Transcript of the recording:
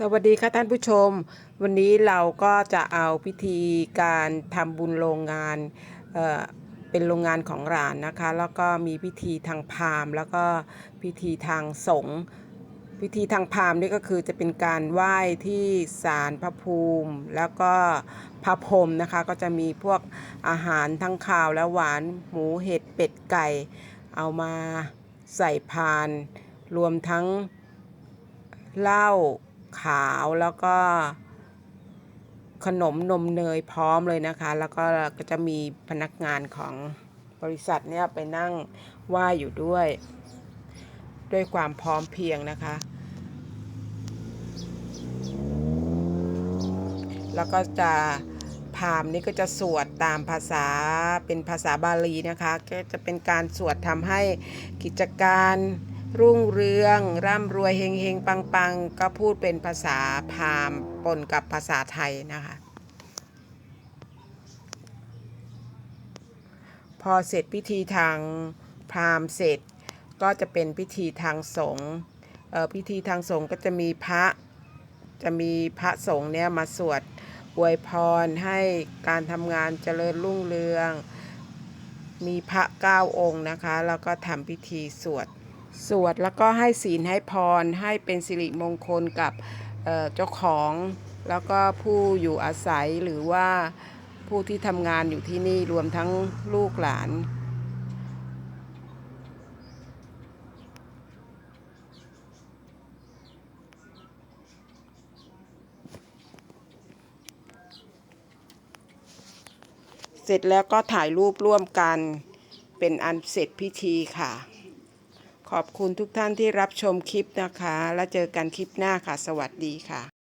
สวัสดีค่ะท่านผู้ชม วันนี้เราก็จะเอาพิธีการทำบุญโรงงานเออเป็นโรงงานของหลานนะคะ แล้วก็มีพิธีทางพราหมณ์แล้วก็พิธีทางสงฆ์พิธีทางพราหมณ์นี่ก็คือจะเป็นการไหว้ที่ศาลพระภูมิ แล้วก็พระพรหมนะคะ ก็จะมีพวกอาหารทั้งข้าวและหวานหมูเห็ดเป็ดไก่ เอามาใส่พาน รวมทั้งเหล้า ขาวแล้วก็ขนมนมเนยพร้อมเลยนะคะ แล้วก็ก็จะมีพนักงานของบริษัทเนี่ยไปนั่งไหว้อยู่ด้วย ด้วยความพร้อมเพียงนะคะ แล้วก็จะพามนี่ก็จะสวดตามภาษาเป็นภาษาบาลีนะคะ ก็จะเป็นการสวดทำให้กิจการ รุ่งเรือง ร่ำรวยเฮงเฮงปังปังก็พูดเป็นภาษาพามปนกับภาษาไทยนะคะ พอเสร็จพิธีทางพราหมณ์เสร็จก็จะเป็นพิธีทางสงฆ์พิธีทางสงฆ์ก็จะมีพระจะมีพระสงฆ์เนี่ยมาสวดอวยพรให้การทำงานเจริญรุ่งเรือง มีพระเก้าองค์นะคะ แล้วก็ทำพิธีสวด สวดแล้วก็ให้ศีลให้พร ให้เป็นสิริมงคลกับเจ้าของ แล้วก็ผู้อยู่อาศัยหรือว่าผู้ที่ทำงานอยู่ที่นี่รวมทั้งลูกหลานเสร็จแล้วก็ถ่ายรูปร่วมกันเป็นอันเสร็จพิธีค่ะ ขอบคุณทุกท่านที่รับชมคลิปนะคะ แล้วเจอกันคลิปหน้าค่ะ สวัสดีค่ะ